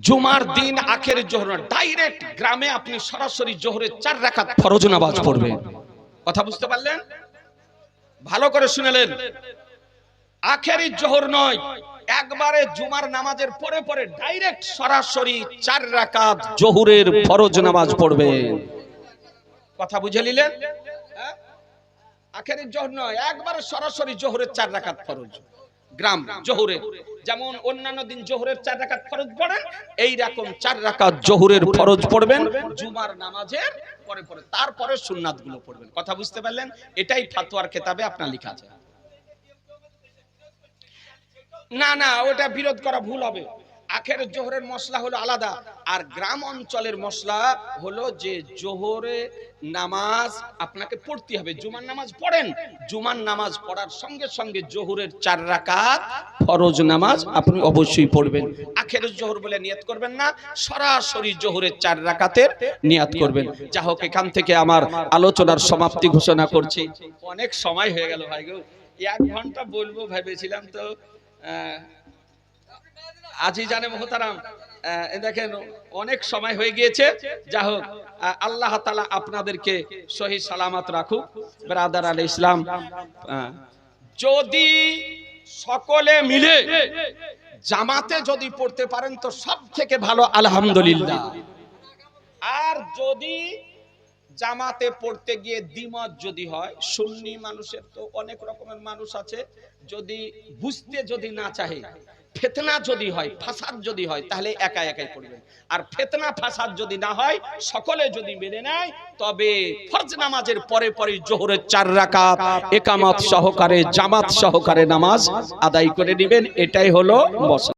জুমার দিন, আখের জোহর ডাইরেক্ট গ্রামে আপনি সরাসরি জোহরের চার রাকাত ফরজ নামাজ পড়বেন। কথা বুঝতে পারলেন? ভালো করে শুনেলেন। আখেরি জোহর নয়, একবারে জুমার নামাজের পরে পরে ডাইরেক্ট সরাসরি চার রাকাত জোহরের ফরজ নামাজ পড়বেন। কথা বুঝে নিলেন? হ্যাঁ? আখেরি জোহর নয়, একবারে সরাসরি জোহরের চার রাকাত ফরজ। গ্রাম জোহরের যেমন অন্যান্য দিন জোহরের চার রাকাত ফরজ পড়েন এই রকম চার রাকাত জোহরের ফরজ পড়বেন, জুমার নামাজের পরে পরে তারপরে সুন্নাতগুলো পড়বেন। কথা বুঝতে পারলেন? এটাই ফাতোয়ার খেতাবে আপনার লেখা আছে। না না, ওটা বিরোধ করা ভুল হবে। আখের জোহরের মশলা হলো আলাদা, আর গ্রাম অঞ্চলের মশলা হলো যে জোহরে নামাজ আপনাকে পড়তে হবে। জুমার নামাজ পড়েন, জুমার নামাজ পড়ার সঙ্গে সঙ্গে জোহরের চার রাকাত ফরজ নামাজ আপনি অবশ্যই পড়বেন। আখের জোহর বলে নিয়ত করবেন না, সরাসরি জোহরের চার রাকাতের নিয়াত করবেন। যা হোক, এখান থেকে আমার আলোচনার সমাপ্তি ঘোষণা করছি। অনেক সময় হয়ে গেল ভাই গো। এক ঘণ্টা বলব, ভেবেছিলাম তো আজই জানে মোহতারাম দেখেন, অনেক সময় হয়ে গিয়েছে। যা হোক আল্লাহ তালা আপনাদেরকে সহি সালামত রাখুক। ব্রাদার আল ইসলাম যদি সকলে মিলে জামাতে যদি পড়তে পারেন তো সব থেকে ভালো, আলহামদুলিল্লাহ। আর যদি জামাতে পড়তে গিয়ে দ্বিমত যদি হয়, সুন্নি মানুষের তো অনেক রকমের মানুষ আছে, যদি বুঝতে যদি না চাহে ফেতনা যদি হয়, ফাসাদ যদি হয়, তাহলে একা একাই পড়বেন আর ফেতনা, ফাসাদ যদি না হয়, সকলে যদি মেনে নেয়, তবে ফরজ নামাজের পরে পরে জোহরের চার রাকাত, একামত সহকারে, জামাত সহকারে নামাজ আদায় করে নেবেন। এটাই হলো মশলা